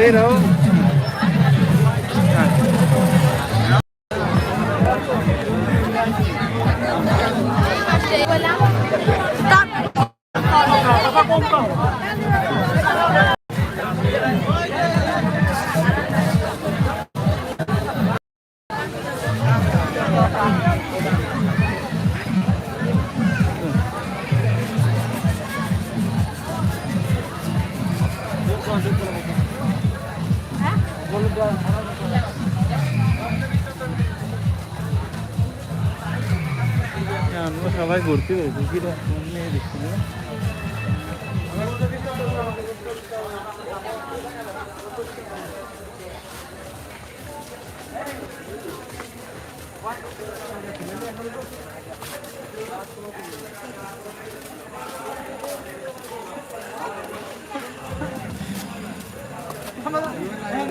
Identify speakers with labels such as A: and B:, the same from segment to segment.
A: pero रहो আমরা সবাই ঘুরতে গেছি কি দেখছি না এই যে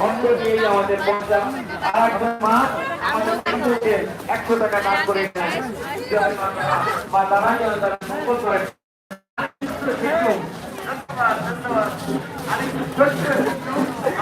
B: অন্য দিয়ে আমাদের পঞ্চাশ আর আমাদের একশো টাকা দান করে জয় তারা। যেন করেন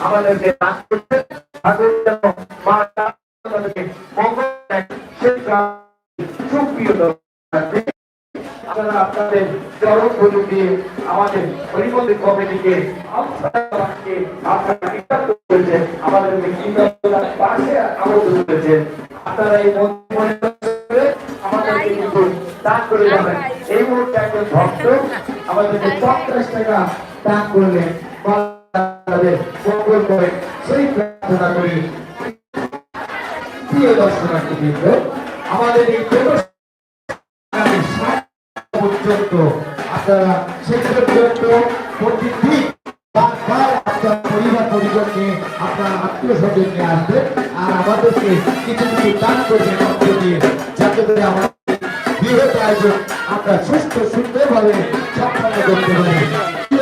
B: আমাদেরকে দান করছেন ঠাকুর যেন মা আমাদেরকে মঙ্গল দেন সেই সুপ্রিয় আপনারা আপনাদের চরম ধনু দিয়ে আমাদের হরিমন্দির কমিটিকে আপনারা কৃতজ্ঞ করেছেন আমাদেরকে কৃতজ্ঞতার পাশে আবদ্ধ করেছেন আপনারা এই মন্দির আমাদেরকে কিন্তু দান করে যাবেন। এই মুহূর্তে একজন ভক্ত আমাদেরকে পঞ্চাশ টাকা দান করলেন মঙ্গল সেই প্রার্থনা করি। প্রিয় দর্শনার্থীবৃন্দ আমাদের এই পর্যন্ত, আপনারা সেই পর্যন্ত প্রতিদিন আপনার পরিবার পরিজন নিয়ে আপনার আত্মীয় স্বজন নিয়ে আর আমাদেরকে কিছু আমাদের বৃহৎ আয়োজন আমরা সুস্থ, সুন্দরভাবে সম্পন্ন করতে পারি।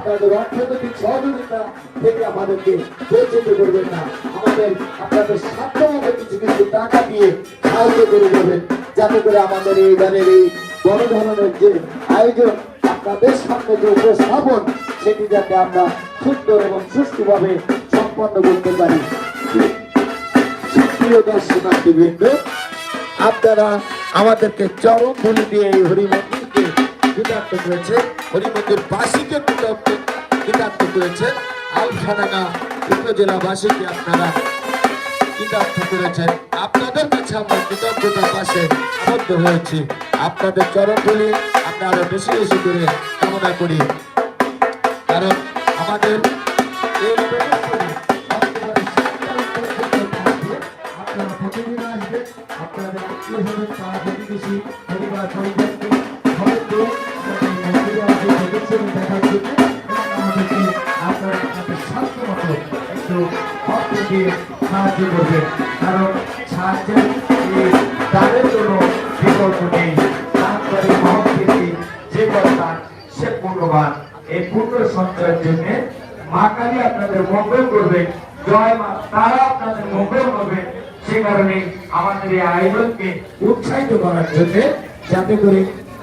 B: আপনাদের অর্থনৈতিক সহযোগিতা থেকে আমাদেরকে বঞ্চিত করবেন না। আমাদের আপনাদের সাধ্য মতো কিছু কিছু টাকা দিয়ে সাহায্য করে দেবেন যাতে করে আমাদের এই গানের এই বড় ধরনের যে আয়োজন আপনাদের সামনে যে উপস্থাপন, সেটি যাতে আমরা সুন্দর এবং সুষ্ঠুভাবে সম্পন্ন করতে পারি। সুপ্রিয় দর্শনার্থীবৃন্দ, আপনারা আমাদেরকে চরম ভুলি দিয়ে এই হরিমন্দিরকে কৃতার্থ করেছেন হরিমন্দির বাসীকে কৃতার্থ করেছেন আলফাডাঙ্গা উপজেলাবাসীকে আপনারা কৃতার্থ করেছেন। আপনাদের কাছে আমরা কৃতজ্ঞতার পাশে হয়েছি। আপনাদের চরণগুলি আমরা আরও বেশি বেশি করে কামনা করি। কারণ আমাদের আপনারা প্রতিদিন আসবেন, আপনাদের আত্মীয় তারা প্রতিবেশী, পরিবার দিয়ে সাহায্য করবেন কারণ সাহায্যের দানের কোনো বিকল্প নেই। তারপরে মহৎকীর্তি যে কথা, সে পূর্ণবান। এই পূর্ণ সঞ্চয়ের জন্য মা কালী আপনাদের মঙ্গল করবে। জয় মা তারা আপনাদের মঙ্গল হবে সে কারণে আমাদের এই আয়োজনকে উৎসাহিত করার জন্য যাতে করে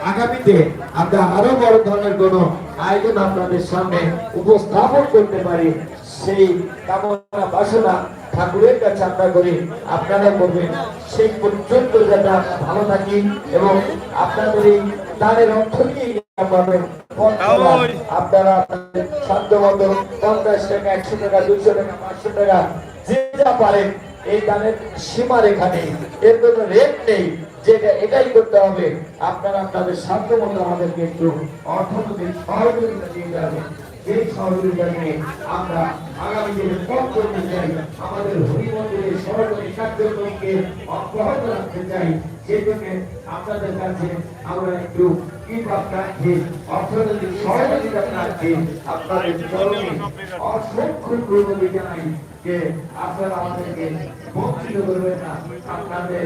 B: আগামীতে আমরা আরও বড় ধরনের কোন আয়োজন আপনাদের সামনে উপস্থাপন করতে পারি। সেই কামনা বাসনা ঠাকুরের কাছে আমরা করি। আপনারা করবেন। সেই পর্যন্ত যাতে আমরা ভালো থাকি এবং আপনাদের এই দানের অর্থ নিয়ে আমাদের আপনারা আপনাদের সাধ্য পঞ্চাশ টাকা একশো টাকা দুশো টাকা পাঁচশো টাকা যে যা পারেন এই দানের সীমা রেখা নেই। এর কোনো রেট নেই। যেটা এটাই করতে হবে, আপনারা আপনাদের সাধ্য মতো আমাদেরকে একটু অর্থনৈতিক সহযোগিতা দিয়ে যাবেন এই সহযোগিতা নিয়ে আমরা আগামী দিনে করতে চাই, আমাদের হরি মন্দিরের সরকারি কার্যক্রমকে অব্যাহত রাখতে চাই। সেজন্য আপনাদের কাছে আমরা একটু প্রার্থী অর্থনৈতিক সহযোগিতা প্রার্থী আপনাদের চরণে। অসংখ্য জানাই যে আপনারা আমাদেরকে বঞ্চিত করবেন না। আপনাদের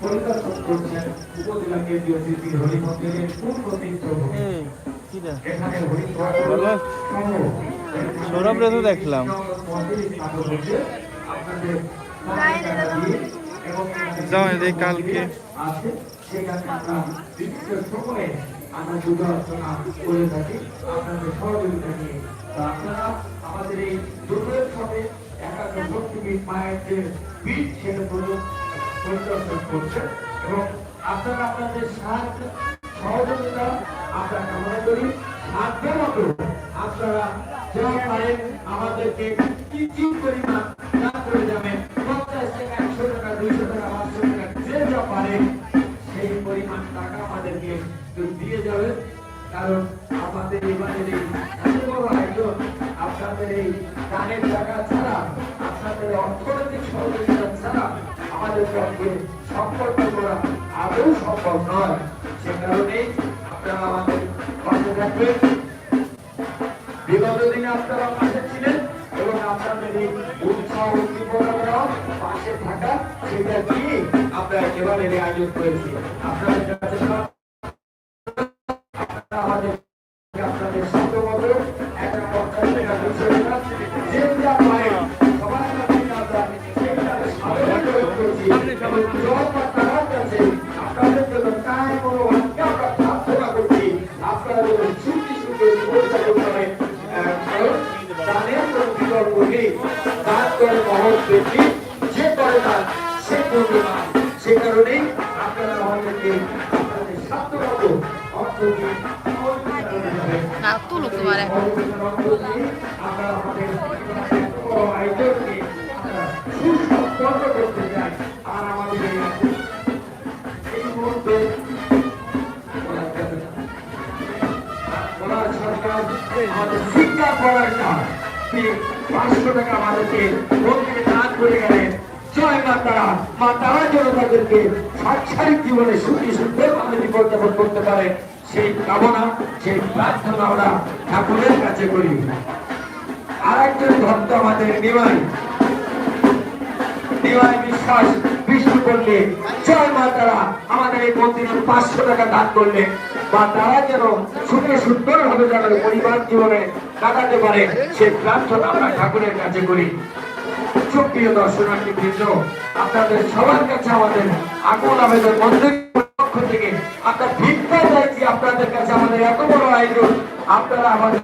B: পরিদর্শন করছেন উপজেলা কেন্দ্রীয় স্মৃতি হরিমন্দিরের পূর্ণ তীর্থভূমি
A: এই, কি রে?
B: এখানে
A: বলো। সৌরভরে তো দেখলাম। কালকে।
B: আমরা আপনাদের এই সাথে যে বীজ সেটা পরিদর্শন করছেন এবং আপনারা আপনাদের সাহায্য সহযোগিতা আমরা কামনা করি। সাধ্য মতো আপনারা যা পারেন, আমাদেরকে কিঞ্চিত পরিমাণ দান করে যাবেন। পঞ্চাশ টাকা একশো টাকা, দুইশো টাকা, পাঁচশো টাকা যে যা পারেন সেই পরিমাণ টাকা আমাদেরকে দিয়ে যাবেন। কারণ আমাদের এবারের এই এত বড় আয়োজন আপনাদের এই দানের টাকা ছাড়া, আপনাদের অর্থনৈতিক সহযোগিতা ছাড়া আমাদের পক্ষে সম্পর্ক করা আদৌ সম্ভব নয়। সে কারণে আপনারা আমাদের পাশে থাকবেন। বিগত দিনে আপনারা পাশে ছিলেন এবং আপনাদের এই উৎসাহ উদ্দীপনা পাশে থাকা, সেটা দিয়ে আমরা একেবারে এই আয়োজন করেছি। আপনারা সরকার আমাদের শিক্ষা করার পাঁচশো টাকা আমাদেরকে মন্দিরে করে গেলেন জয় মা তারা মা তারা তাদেরকে সাংসারিক জীবনে সুখী সুন্দরভাবে জীবনযাপন করতে পারে সেই কামনা, সেই প্রার্থনা আমরা ঠাকুরের কাছে করি। আর একজন ভক্ত আমাদের নিমাই। নিমাই বিশ্বাস, বিষ্ণু করলে জয় মা তারা। আমাদের এই মন্দিরে পাঁচশো টাকা দান করলে বা তারা যেন সুখে সুন্দর ভাবে যেন পরিবার জীবনে কাটাতে পারে সেই প্রার্থনা আমরা ঠাকুরের কাছে করি। সুপ্রিয় দর্শনার্থী বৃন্দ আপনাদের সবার কাছে আমাদের আগুন আবেদন মন্দির পক্ষ থেকে আমরা ভিক্ষা চাইছি আপনাদের কাছে? আমাদের এত বড় আয়োজন। আপনারা আমাদের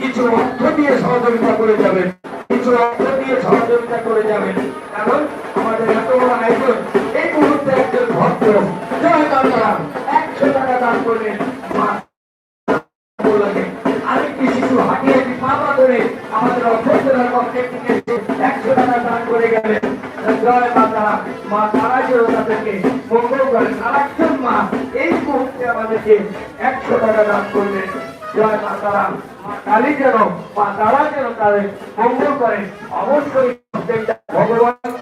B: কিছু অর্থ দিয়ে সহযোগিতা করে যাবেন। কিছু অর্থ দিয়ে সহযোগিতা করে যাবেন। কারণ আমাদের এত বড় আয়োজন। এই মুহূর্তে তারা একশো টাকা দান করলেন। আমাদের অভ্যন্তরের পক্ষে একশো টাকা দান করে গেলেন। জয় তারা মা তারা যেন তাদেরকে মঙ্গল করেন। আরেকজন মা এই মুহূর্তে আমাদেরকে একশো টাকা দান করলেন। জয় মা তারা মা কালী যেন, মা তারা যেন তাদের মঙ্গল করেন। অবশ্যই ভগবান